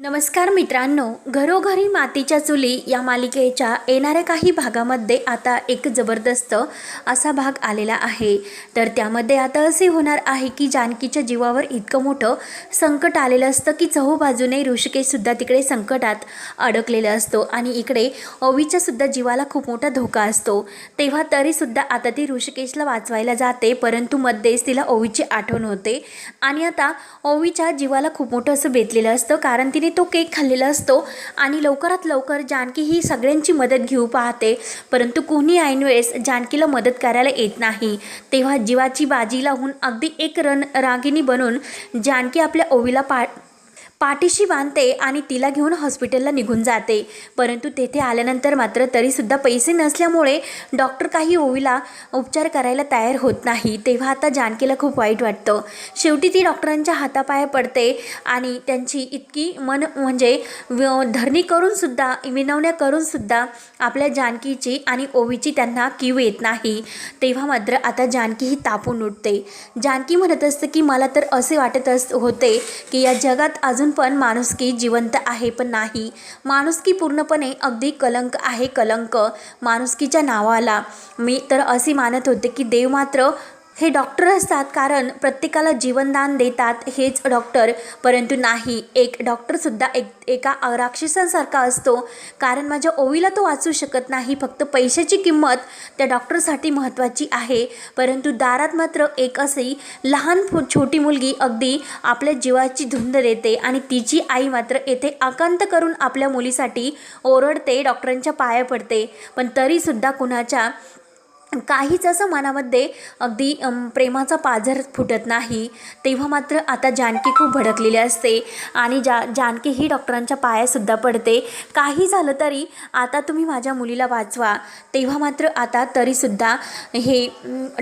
नमस्कार मित्रांनो घरोघरी मातीच्या चुली या मालिकेच्या येणाऱ्या काही भागामध्ये आता एक जबरदस्त असा भाग आलेला आहे. तर त्यामध्ये आता असे होणार आहे की जानकीच्या जीवावर इतकं मोठं संकट आलेलं असतं की चहूबाजूने ऋषिकेशसुद्धा तिकडे संकटात अडकलेलं असतो आणि इकडे ओवीच्यासुद्धा जीवाला खूप मोठा धोका असतो. तेव्हा तरीसुद्धा आता ती ऋषिकेशला वाचवायला जाते परंतु मध्येच तिला ओवीची आठवण होते. आणि आता ओवीच्या जीवाला खूप मोठं असं बेतलेलं असतं कारण तिने तो केक खाल्लेला असतो आणि लवकरात लवकर जानकी ही सगळ्यांची मदत घेऊ पाहते. परंतु कोणी ऐनवेळेस जानकीला मदत करायला येत नाही. तेव्हा जीवाची बाजी लावून अगदी एक रण रागिनी बनून जानकी आपल्या ओवीला पा पाठीशी बांधते आणि तिला घेऊन हॉस्पिटलला निघून जाते. परंतु तेथे आल्यानंतर मात्र तरीसुद्धा पैसे नसल्यामुळे डॉक्टर काही ओवीला उपचार करायला तयार होत नाही. तेव्हा आता जानकीला खूप वाईट वाटतं. शेवटी ती डॉक्टरांच्या हातापाया पडते आणि त्यांची इतकी मन म्हणजे व- धरणी करूनसुद्धा विनवण्या करूनसुद्धा आपल्या जानकीची आणि ओवीची त्यांना कीव येत नाही. तेव्हा मात्र आता जानकी ही तापून उठते. जानकी म्हणत असते की मला तर असे वाटत अस होते की या जगात अजून पण माणुसकी जिवंत आहे पण नाही. माणुसकी पूर्णपणे अगदी कलंक आहे कलंक माणुसकीच्या नावाला. मी तर असे मानत होते की देव मात्र हे डॉक्टर असतात कारण प्रत्येकाला जीवनदान देतात हेच डॉक्टर. परंतु नाही एक डॉक्टरसुद्धा एक एका राक्षसांसारखा असतो. कारण माझ्या ओवीला तो वाचू शकत नाही फक्त पैशाची किंमत त्या डॉक्टरसाठी महत्त्वाची आहे. परंतु दारात मात्र एक अशी लहान फु छोटी मुलगी अगदी आपल्या जीवाची धुंद देते आणि तिची आई मात्र येथे आकांत करून आपल्या मुलीसाठी ओरडते डॉक्टरांच्या पाया पडते. पण तरीसुद्धा कुणाच्या काहीच असं मनामध्ये अगदी प्रेमाचा पाझर फुटत नाही. तेव्हा मात्र आता जानकी खूप भडकलेली असते आणि जा जानकी ही डॉक्टरांच्या पायासुद्धा पडते. काही झालं तरी आता तुम्ही माझ्या मुलीला वाचवा. तेव्हा मात्र आता तरीसुद्धा हे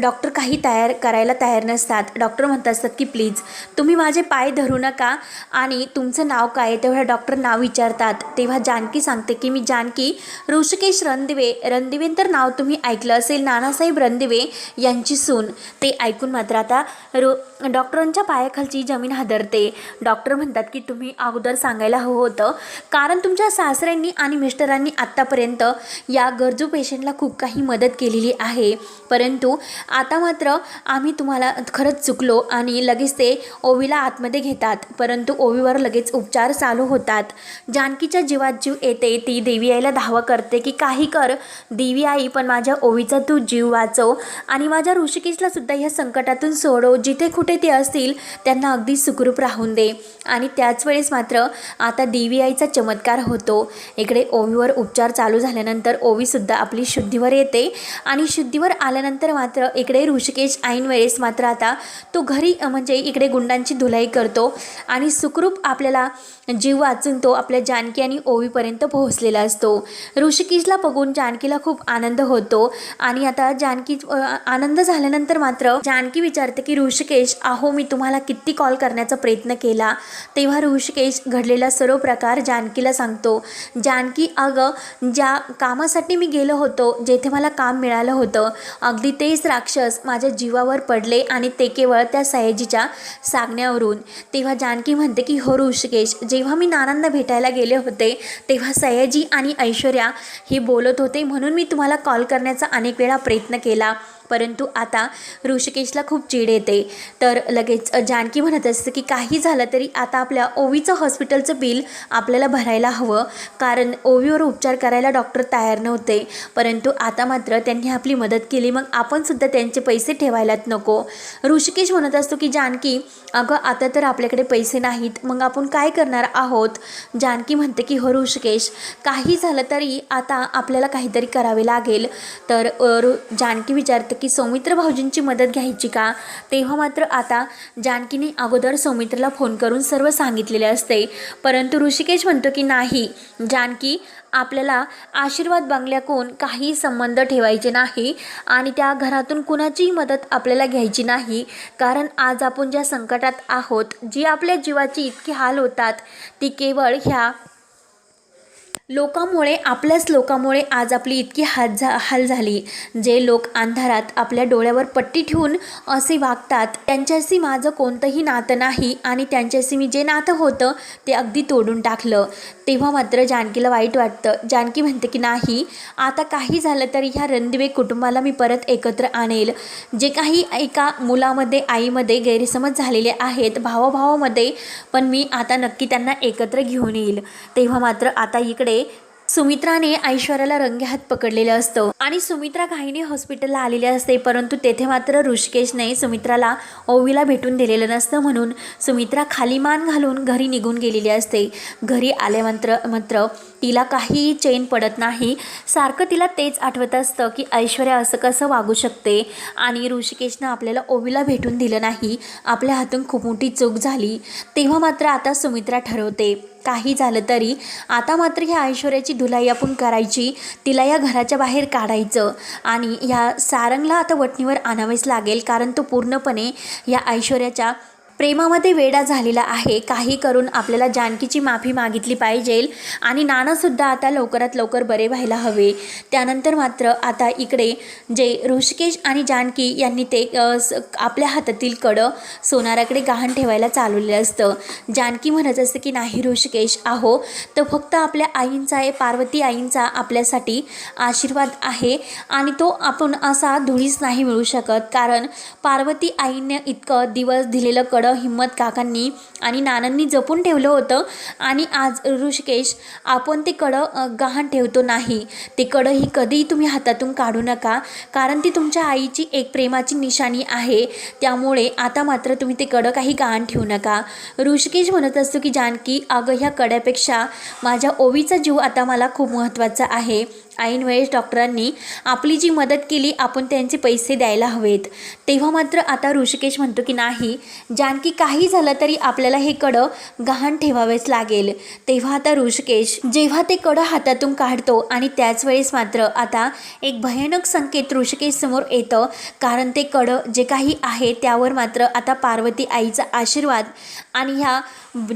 डॉक्टर काही तयार करायला तयार नसतात. डॉक्टर म्हणत असतात की प्लीज तुम्ही माझे पाय धरू नका आणि तुमचं नाव काय आहे तेव्हा डॉक्टर नाव विचारतात. तेव्हा जानकी सांगते की मी जानकी ऋषिकेश रणदिवे रणदिवे तर नाव तुम्ही ऐकलं असेल ना नानासाहेब रणदिवे यांची सून. ते ऐकून मात्र आता रो डॉक्टरांच्या पायाखालची जमीन हादरते. डॉक्टर म्हणतात की तुम्ही अगोदर सांगायला हवं होतं. कारण तुमच्या सासऱ्यांनी आणि मिस्टरांनी आत्तापर्यंत या गरजू पेशंटला खूप काही मदत केलेली आहे. परंतु आता मात्र आम्ही तुम्हाला खरंच चुकलो आणि लगेच ते ओवीला आतमध्ये घेतात. परंतु ओवीवर लगेच उपचार चालू होतात. जानकीच्या जीवात जीव येते. ती देवी आईला धावा करते की काही कर देवी आई पण माझ्या ओवीचा तू जीव वाचव. आणि माझ्या ऋषिकेशला सुद्धा ह्या संकटातून सोडव. जिथे कुठे ते असतील त्यांना अगदी सुखरूप राहून दे. आणि त्याच वेळेस मात्र आता देवी आईचा चमत्कार होतो. इकडे ओवीवर उपचार चालू झाल्यानंतर ओवीसुद्धा आपली शुद्धीवर येते. आणि शुद्धीवर आल्यानंतर मात्र इकडे ऋषिकेश ऐन वेळेस मात्र आता तो घरी म्हणजे इकडे गुंडांची धुलाई करतो. आणि सुखरूप आपल्याला जीव वाचून तो आपल्या जानकी आणि ओवीपर्यंत पोहोचलेला असतो. ऋषिकेशला बघून जानकीला खूप आनंद होतो. आणि आता जानकी आनंद झाल्यानंतर मात्र जानकी विचारते की ऋषिकेश अहो मी तुम्हाला किती कॉल करण्याचा प्रयत्न केला. तेव्हा ऋषिकेश घडलेला सर्व प्रकार जानकीला सांगतो. जानकी अगं ज्या कामासाठी मी गेलो होतो जेथे मला काम मिळालं होतं अगदी तेच राक्षस माझ्या जीवावर पडले आणि ते केवळ त्या सयाजीच्या सांगण्यावरून. तेव्हा जानकी म्हणते की हो ऋषिकेश जेव्हा मी नानांना भेटायला गेले होते तेव्हा सयाजी आणि ऐश्वर्या हे बोलत होते म्हणून मी तुम्हाला कॉल करण्याचा अनेक वेळा प्रयत्न केला. परंतु आता ऋषिकेशला खूप चीड येते. तर लगेच जानकी म्हणत असते की काही झालं तरी आता आपल्या ओवीचं हॉस्पिटलचं बिल आपल्याला भरायला हवं. कारण ओवीवर उपचार करायला डॉक्टर तयार नव्हते. परंतु आता मात्र त्यांनी आपली मदत केली. मग आपण सुद्धा त्यांचे पैसे ठेवायलाच नको. ऋषिकेश म्हणत असतो की जानकी अगं आता तर आपल्याकडे पैसे नाहीत. मग आपण काय करणार आहोत? जानकी म्हणते की हो ऋषिकेश काही झालं तरी आता आपल्याला काहीतरी करावे लागेल. तर ऋ जानकी विचारते की सौमित्र भाऊजींची मदत घ्यायची का? तेव्हा मात्र आता जानकीने अगोदर सौमित्रला फोन करून सर्व सांगितलेले असते. परंतु ऋषिकेश म्हणतो की नाही जानकी आपल्याला आशीर्वाद बंगल्याकून काही संबंध ठेवायचे नाही आणि त्या घरातून कुणाचीही मदत आपल्याला घ्यायची नाही. कारण आज आपण ज्या संकटात आहोत जी आपल्या जीवाची इतकी हाल होतात ती केवळ ह्या लोकांमुळे आपल्याच लोकांमुळे आज आपली इतकी हाल झा हाल झाली. जे लोक अंधारात आपल्या डोळ्यावर पट्टी ठेवून असे वागतात त्यांच्याशी माझं कोणतंही नातं नाही आणि त्यांच्याशी मी जे नातं होतं ते अगदी तोडून टाकलं. तेव्हा मात्र जानकीला वाईट वाटतं. जानकी म्हणते की नाही आता काही झालं तरी ह्या रणदिवे कुटुंबाला मी परत एकत्र आणेल. जे काही एका मुलामध्ये आईमध्ये गैरसमज झालेले आहेत भावाभावामध्ये पण मी आता नक्की त्यांना एकत्र घेऊन येईल. तेव्हा मात्र आता इकडे सुमित्राने ऐश्वर्याला रंगेहात पकडलेलं असतं. आणि सुमित्रा घाईने हॉस्पिटलला आलेली असते परंतु तेथे मात्र ऋषिकेशने सुमित्राला ओवीला भेटून दिलेलं नसतं म्हणून सुमित्रा खाली मान घालून घरी निघून गेलेली असते. घरी आल्यामात्र मात्र तिला काहीही चैन पडत नाही. सारखं तिला तेच आठवत असतं की ऐश्वर्या असं कसं वागू शकते. आणि ऋषिकेशनं आपल्याला ओवीला भेटून दिलं नाही. आपल्या हातून खूप मोठी चूक झाली. तेव्हा मात्र आता सुमित्रा ठरवते. काही झालं तरी आता मात्र ह्या ऐश्वर्याची धुलाई आपण करायची तिला या घराच्या बाहेर काढायचं आणि ह्या सारंगला आता वटणीवर आणावेच लागेल कारण तो पूर्णपणे या ऐश्वर्याच्या प्रेमामध्ये वेडा झालेला आहे. काही करून आपल्याला जानकीची माफी मागितली पाहिजे आणि नानासुद्धा आता लवकरात लवकर बरे व्हायला हवे. त्यानंतर मात्र आता इकडे जे ऋषिकेश आणि जानकी यांनी ते स- आपल्या हातातील कडं सोनाराकडे गहाण ठेवायला चालवलेलं असतं. जानकी म्हणत असते की नाही ऋषिकेश आहो तर फक्त आपल्या आईंचा आहे पार्वती आईंचा आपल्यासाठी आशीर्वाद आहे आणि तो आपण असा धुळीच नाही मिळू शकत. कारण पार्वती आईने इतकं दिवस दिलेलं कडं हिम्मत काकांनी आणि नानांनी जपून ठेवलं होतं. आणि आज ऋषिकेश आपण ते कडं गहाण ठेवतो नाही. ते कडं ही कधीही तुम्ही हातातून काढू नका. कारण ती तुमच्या आईची एक प्रेमाची निशाणी आहे. त्यामुळे आता मात्र तुम्ही ते कडं काही गहाण ठेवू नका. ऋषिकेश म्हणत असतो की जानकी अगं ह्या कड्यापेक्षा माझ्या ओवीचा जीव आता मला खूप महत्त्वाचा आहे. ऐनवेळेस डॉक्टरांनी आपली जी मदत केली आपण त्यांचे पैसे द्यायला हवेत. तेव्हा मात्र आता ऋषिकेश म्हणतो की नाही जानकी काही झालं तरी आपल्याला हे कडं गहाण ठेवावेच लागेल. तेव्हा आता ऋषिकेश जेव्हा ते कडं हातातून काढतो आणि त्याच वेळेस मात्र आता एक भयानक संकेत ऋषिकेश समोर येतं. कारण ते कडं जे काही आहे त्यावर मात्र आता पार्वती आईचा आशीर्वाद आणि ह्या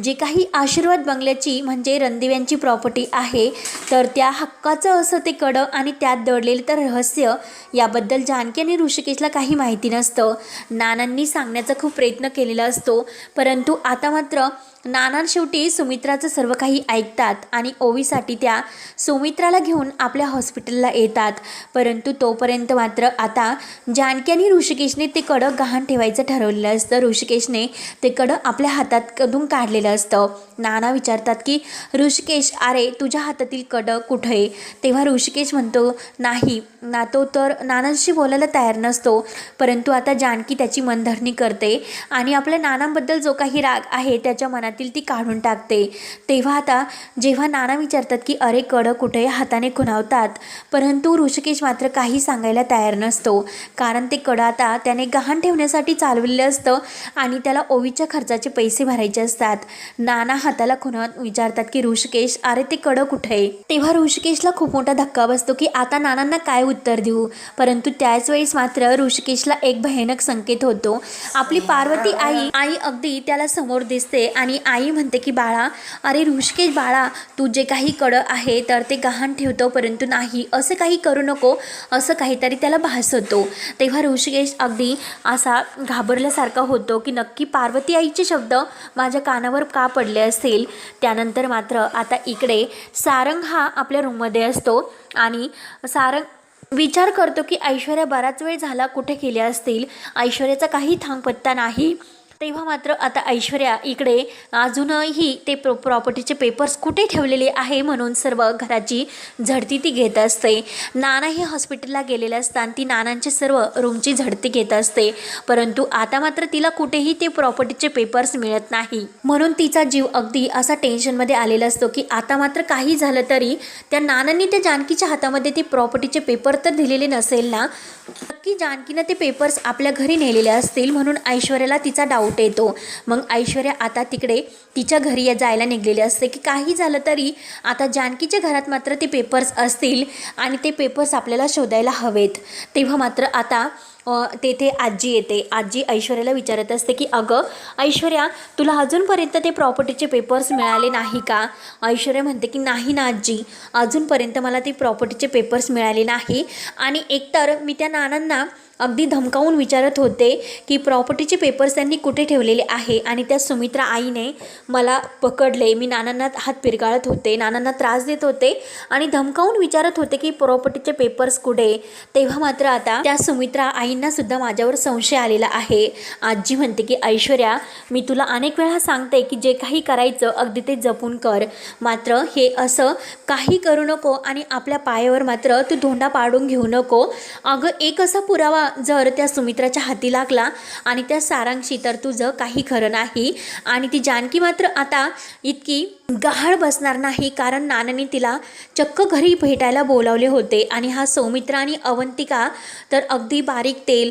जे काही आशीर्वाद बंगल्याची म्हणजे रणदिव्यांची प्रॉपर्टी आहे तर त्या हक्काचं असं ते कडं आणि त्यात दडलेलं तर रहस्य याबद्दल जानकी आणि ऋषिकेशला काही माहिती नसतं. नानांनी सांगण्याचा खूप प्रयत्न केलेला असतो. परंतु आता मात्र नाना शेवटी सुमित्राचं सर्व काही ऐकतात आणि ओवीसाठी त्या सुमित्राला घेऊन आपल्या हॉस्पिटलला येतात. परंतु तोपर्यंत मात्र आता जानकी आणि ऋषिकेशने ते कडं गहाण ठेवायचं ठरवलेलं असतं. ऋषिकेशने ते कडं आपल्या हातात कधून काढलेलं असतं. नाना विचारतात की ऋषिकेश अरे तुझ्या हातातील कडं कुठं आहे? तेव्हा ऋषिकेश म्हणतो नाही ना तो तर नानांशी बोलायला तयार नसतो. परंतु आता जानकी त्याची मनधरणी करते आणि आपल्या नानांबद्दल जो काही राग आहे त्याच्या मनात मनातील ती काढून टाकते. तेव्हा आता जेव्हा नाना विचारतात की अरे कडं कुठे हाताने खुणावतात? परंतु ऋषिकेश मात्र काही सांगायला तयार नसतो. कारण ते कडं आता त्याने गहाण ठेवण्यासाठी चालवलेलं असतं आणि त्याला ओवीच्या खर्चाचे पैसे भरायचे असतात. नाना हाताला खुणावत विचारतात की ऋषिकेश अरे ते कडं कुठे? आहे तेव्हा ऋषिकेशला खूप मोठा धक्का बसतो की आता नानांना काय उत्तर देऊ? परंतु त्याच वेळेस मात्र ऋषिकेशला एक भयानक संकेत होतो. आपली पार्वती आई आई अगदी त्याला समोर दिसते आणि आई म्हणते की बाळा अरे ऋषिकेश बाळा तू जे काही कडं आहे तर ते गहाण ठेवतो परंतु नाही असं काही करू नको असं काहीतरी त्याला भासवतो. तेव्हा ऋषिकेश अगदी असा घाबरल्यासारखा होतो की नक्की पार्वती आईचे शब्द माझ्या कानावर का पडले असतील? त्यानंतर मात्र आता इकडे सारंग हा आपल्या रूममध्ये असतो आणि सारंग विचार करतो की ऐश्वर्या बराच वेळ झाला कुठे गेल्या असतील? ऐश्वर्याचा काही थांगपत्ता नाही. तेव्हा मात्र आता ऐश्वर्या इकडे अजूनही ते प्रो प्रॉपर्टीचे पेपर्स कुठे ठेवलेले आहे म्हणून सर्व घराची झडती ती घेत असते. नानाही हॉस्पिटलला गेलेले असतात ती नानांचे सर्व रूमची झडती घेत असते. परंतु आता मात्र तिला कुठेही ते प्रॉपर्टीचे पेपर्स मिळत नाही. म्हणून तिचा जीव अगदी असा टेन्शनमध्ये आलेला असतो की आता मात्र काही झालं तरी त्या नानांनी त्या जानकीच्या हातामध्ये ते प्रॉपर्टीचे पेपर तर दिलेले नसेल ना नक्की जानकीनं ते पेपर्स आपल्या घरी नेलेले असतील म्हणून ऐश्वर्याला तिचा डाऊट येतो. मग ऐश्वर्या आता तिकडे तिच्या घरी जायला निघलेली असते की काही झालं तरी आता जानकीच्या घरात मात्र ते पेपर्स असतील आणि ते पेपर्स आपल्याला शोधायला हवेत. तेव्हा मात्र आता तेथे आजी येते. आजी ऐश्वर्याला विचारत असते की अगं ऐश्वर्या तुला अजूनपर्यंत ते प्रॉपर्टीचे पेपर्स मिळाले नाही का? ऐश्वर्या म्हणते की नाही ना आजी. अजूनपर्यंत मला ते प्रॉपर्टीचे पेपर्स मिळाले नाही. आणि एकतर मी त्या नानांना अगदी धमकावून विचारत होते की प्रॉपर्टीचे पेपर्स त्यांनी कुठे ठेवलेले आहे? आणि त्या सुमित्रा आईने मला पकडले. मी नानांना हात पिरगाळत होते. नानांना त्रास देत होते आणि धमकावून विचारत होते की प्रॉपर्टीचे पेपर्स कुठे? तेव्हा मात्र आता त्या सुमित्रा आई सुद्धा माझ्यावर संशय आलेला आहे. आजी म्हणते की ऐश्वर्या मी तुला अनेक वेळा सांगते की जे काही करायचं अगदी ते जपून कर. मात्र हे असं काही करू नको आणि आपल्या पायावर मात्र तू धोंडा पाडून घेऊ नको. अगं एक असा पुरावा जर त्या सुमित्राच्या हाती लागला आणि त्या सारांशी तर तुझं काही खरं नाही. आणि ती जानकी मात्र आता इतकी गहाळ बसणार नाही कारण नानाने तिला चक्क घरी भेटायला बोलावले होते आणि हा सौमित्र आणि अवंतिका तर अगदी बारीक तेल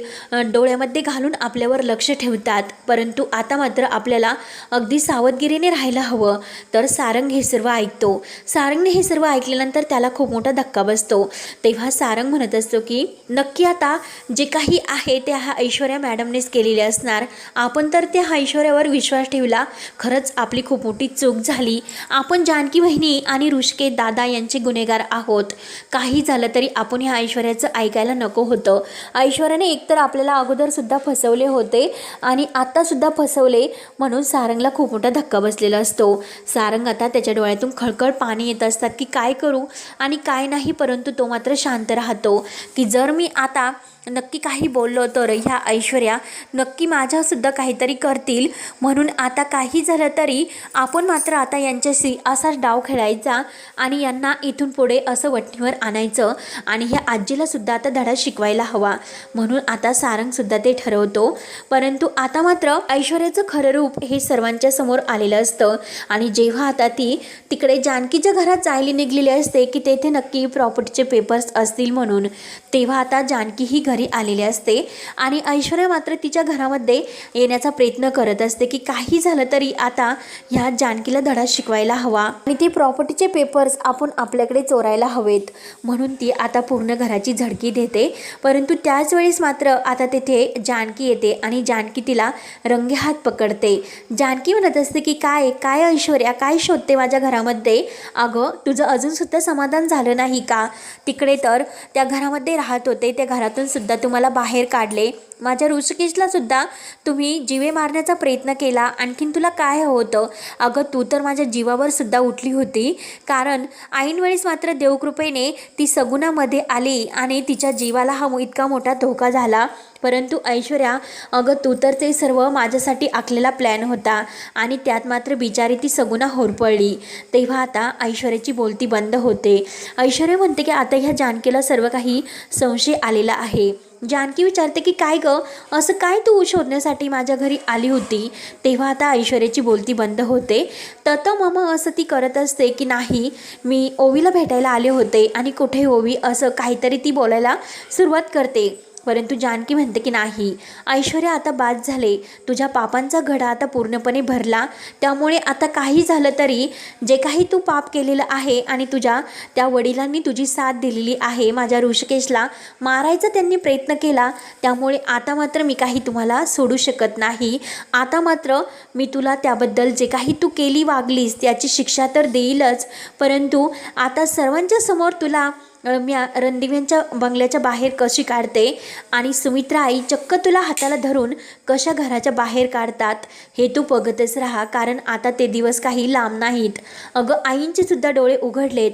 डोळ्यामध्ये घालून आपल्यावर लक्ष ठेवतात. परंतु आता मात्र आपल्याला अगदी सावधगिरीने राहायला हवं. तर सारंग हे सर्व ऐकतो. सारंगने हे सर्व ऐकल्यानंतर त्याला खूप मोठा धक्का बसतो. तेव्हा सारंग म्हणत असतो की नक्की आता जे काही आहे ते हा ऐश्वर्या मॅडमनेच केलेले असणार. आपण तर त्या ऐश्वर्यावर विश्वास ठेवला. खरंच आपली खूप मोठी चूक झाली. आपण जानकी बहिणी आणि ऋषके दादा यांचे गुन्हेगार आहोत. काही झालं तरी आपण ह्या ऐश्वर्याचं ऐकायला नको होतं. ऐश्वर्याने एकतर आपल्याला अगोदरसुद्धा फसवले होते आणि आत्तासुद्धा फसवले म्हणून सारंगला खूप मोठा धक्का बसलेला असतो. सारंग आता त्याच्या डोळ्यातून खळखळ पाणी येत असतात की काय करू? आणि काय नाही परंतु तो मात्र शांत राहतो की जर मी आता नक्की काही बोललो तर ह्या ऐश्वर्या नक्की माझ्यासुद्धा काहीतरी करतील. म्हणून आता काही झालं तरी आपण मात्र आता यांच्याशी असाच डाव खेळायचा आणि यांना इथून पुढे असं वटणीवर आणायचं आणि ह्या आजीलासुद्धा आता धडा शिकवायला हवा. म्हणून आता सारंगसुद्धा ते ठरवतो. परंतु आता मात्र ऐश्वर्याचं खरं रूप हे सर्वांच्या समोर आलेलं असतं आणि जेव्हा आता ती तिकडे जानकीच्या घरात जायला निघलेली असते की तेथे नक्की प्रॉपर्टीचे पेपर्स असतील म्हणून तेव्हा आता जानकी ही घरी आलेली असते आणि ऐश्वर्या मात्र तिच्या घरामध्ये येण्याचा प्रयत्न करत असते की काही झालं तरी आता ह्या जानकीला धडा शिकवायला हवा. आणि ते प्रॉपर्टीचे पेपर्स आपण आपल्याकडे चोरायला हवेत. म्हणून ती आता पूर्ण घराची झडकी देते. परंतु त्याच वेळेस मात्र आता तेथे जानकी येते आणि जानकी तिला रंगेहात पकडते. जानकी म्हणत असते की काय काय ऐश्वर्या काय शोधते माझ्या घरामध्ये? अगं तुझं अजूनसुद्धा समाधान झालं नाही का? तिकडे तर त्या घरामध्ये राहत होते. त्या घरातून सुद्धा तुम्हाला बाहेर काढले. माझ्या ऋषिकेशला सुद्धा तुम्ही जीवे मारण्याचा प्रयत्न केला. आणखीन तुला काय हवं होतं? अगं तू तर माझ्या जीवावर सुद्धा उठली होती. कारण ऐनवेळेस मात्र देवकृपेने ती सगुणामध्ये आली आणि तिच्या जीवाला हा इतका मोठा धोका झाला. परंतु ऐश्वर्या अगं तू तर ते सर्व माझ्यासाठी आखलेला प्लॅन होता आणि त्यात मात्र बिचारी ती सगुणा होरपळली. तेव्हा आता ऐश्वर्याची बोलती बंद होते. ऐश्वर्या म्हणते की आता ह्या जानकीला सर्व काही संशय आलेला आहे. जानकी विचारते की काय गं? असं काय तू शोधण्यासाठी माझ्या घरी आली होती? तेव्हा आता ऐश्वर्याची बोलती बंद होते. तत मम असं ती करत असते की नाही मी ओवीला भेटायला आले होते आणि कुठे ओवी असं काहीतरी ती बोलायला सुरुवात करते. परंतु जानकी म्हणते की नाही ऐश्वर्या आता बाद झाले. तुझ्या पापांचा घडा आता पूर्णपणे भरला. त्यामुळे आता काही झालं तरी जे काही तू पाप केलेलं आहे आणि तुझ्या त्या वडिलांनी तुझी साथ दिलेली आहे माझ्या ऋषिकेशला मारायचा त्यांनी प्रयत्न केला. त्यामुळे आता मात्र मी काही तुम्हाला सोडू शकत नाही. आता मात्र मी तुला त्याबद्दल जे काही तू केली वागलीस त्याची शिक्षा तर देईलच. परंतु आता सर्वांच्या समोर तुला मी आ- रणदिव्यांच्या बंगल्याच्या बाहेर कशी काढते? आणि सुमित्रा आई चक्क तुला हाताला धरून कशा घराच्या बाहेर काढतात? हे तू बघतच राहा कारण आता ते दिवस काही लांब नाहीत. अगं आईंचे सुद्धा डोळे उघडलेत.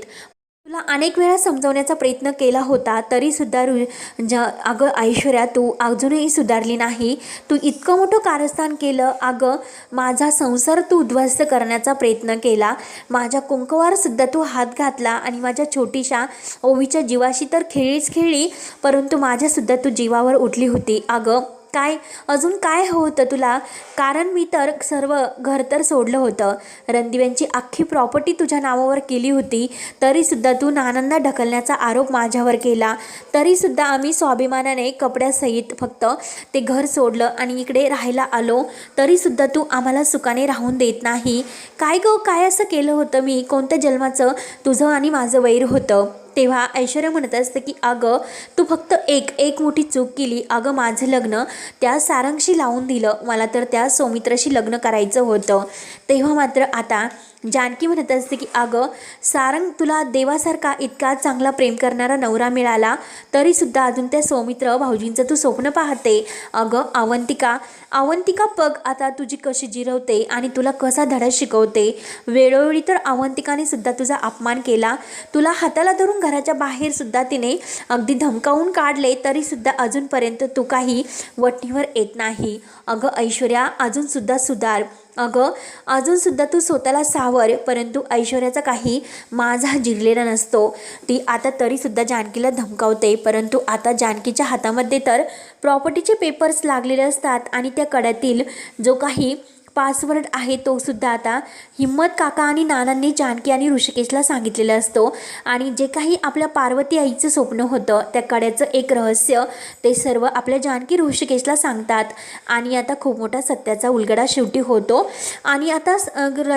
तुला अनेक वेळा समजवण्याचा प्रयत्न केला होता तरीसुद्धा रु ज अगं ऐश्वर्या तू अजूनही सुधारली नाही. तू इतकं मोठं कारस्थान केलं. अगं माझा संसार तू उद्ध्वस्त करण्याचा प्रयत्न केला. माझ्या कुंकवारसुद्धा तू हात घातला आणि माझ्या छोटीशा ओवीच्या जीवाशी तर खेळीच खेळली परंतु माझ्यासुद्धा तू जीवावर उठली होती. अगं काय अजून काय हवं होतं तुला? कारण मी तर सर्व घर तर सोडलं होतं. रणदिव्यांची अख्खी प्रॉपर्टी तुझ्या नावावर केली होती. तरीसुद्धा तू नानांना ढकलण्याचा आरोप माझ्यावर केला. तरीसुद्धा आम्ही स्वाभिमानाने कपड्यासहित फक्त ते घर सोडलं आणि इकडे राहायला आलो. तरीसुद्धा तू आम्हाला सुखाने राहून देत नाही. काय गं काय असं केलं होतं मी? कोणत्या जन्माचं तुझं आणि माझं वैर होतं? तेव्हा ऐश्वर्या म्हणत असतं की अगं तू फक्त एक एक मोठी चूक केली. अगं माझं लग्न त्या सारंगशी लावून दिलं. मला तर त्या सौमित्राशी लग्न करायचं होतं. तेव्हा मात्र आता जानकी म्हणत असते की अगं सारंग तुला देवासारखा इतका चांगला प्रेम करणारा नवरा मिळाला तरीसुद्धा अजून त्या सौमित्र भाऊजींचं तू स्वप्न पाहते. अगं अवंतिका अवंतिका पग आता तुझी कशी जिरवते आणि तुला कसा धडा शिकवते. वेळोवेळी तर अवंतिकाने सुद्धा तुझा अपमान केला. तुला हाताला धरून घराच्या बाहेरसुद्धा तिने अगदी धमकावून काढले तरीसुद्धा अजूनपर्यंत तू काही वटणीवर येत नाही. अगं ऐश्वर्या अजूनसुद्धा सुधार. अगं अजूनसुद्धा तू स्वतःला सावर परंतु ऐश्वर्याचा काही माझा जिरलेला नसतो. ती आता तरीसुद्धा जानकीला धमकावते परंतु आता जानकीच्या हातामध्ये तर प्रॉपर्टीचे पेपर्स लागलेले असतात आणि त्या कड्यातील जो काही पासवर्ड आहे तो सुद्धा आता हिम्मत काका आणि नानांनी जानकी आणि ऋषिकेशला सांगितलेला असतो. आणि जे काही आपल्या पार्वती आईचं स्वप्न होतं त्या कड्याचं एक रहस्य ते सर्व आपल्या जानकी ऋषिकेशला सांगतात. आणि आता खूप मोठा सत्याचा उलगडा शेवटी होतो. आणि आता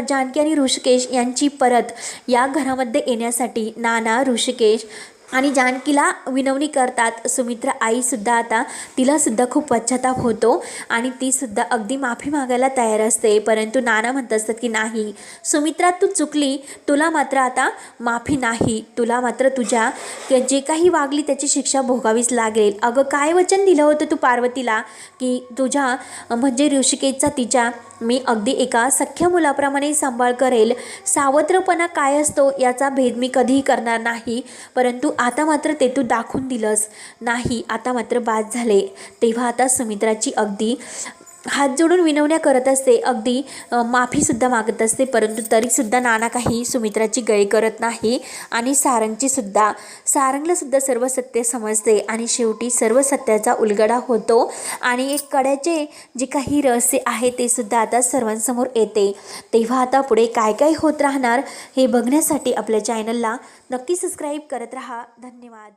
जानकी आणि ऋषिकेश यांची परत या घरामध्ये येण्यासाठी नाना ऋषिकेश आणि जानकीला विनवणी करतात सुमित्रा आईसुद्धा आता तिलासुद्धा खूप पश्चाताप होतो आणि तीसुद्धा अगदी माफी मागायला तयार असते. परंतु नाना म्हणत असतात की नाही सुमित्रा तू चुकली. तुला मात्र आता माफी नाही. तुला मात्र तुझ्या जे काही वागली त्याची शिक्षा भोगावीच लागेल. अगं काय वचन दिलं होतं तू पार्वतीला? की तुझ्या म्हणजे ऋषिकेशचा तिच्या मी अगदी एका सख्या मुलाप्रमाणे सांभाळ करेल. सावत्रपणा काय असतो याचा भेद मी कधीही करणार नाही. परंतु आता मात्र ते तू दाखवून दिलंस. नाही आता मात्र बाद झाले. तेव्हा आता सुमित्राची अगदी हात जोडून विनवण्या करत असते. अगदी माफीसुद्धा मागत असते परंतु तरीसुद्धा नाना काही सुमित्राची गय करत नाही आणि सारंगची सुद्धा सारंगला सुद्धा सर्व सत्य समजते आणि शेवटी सर्व सत्याचा उलगडा होतो आणि एक कड्याचे जे काही रहस्य आहे ते सुद्धा आता सर्वांसमोर येते. तेव्हा आता पुढे काय काय होत राहणार हे बघण्यासाठी आपल्या चॅनलला नक्की सबस्क्राईब करत राहा. धन्यवाद.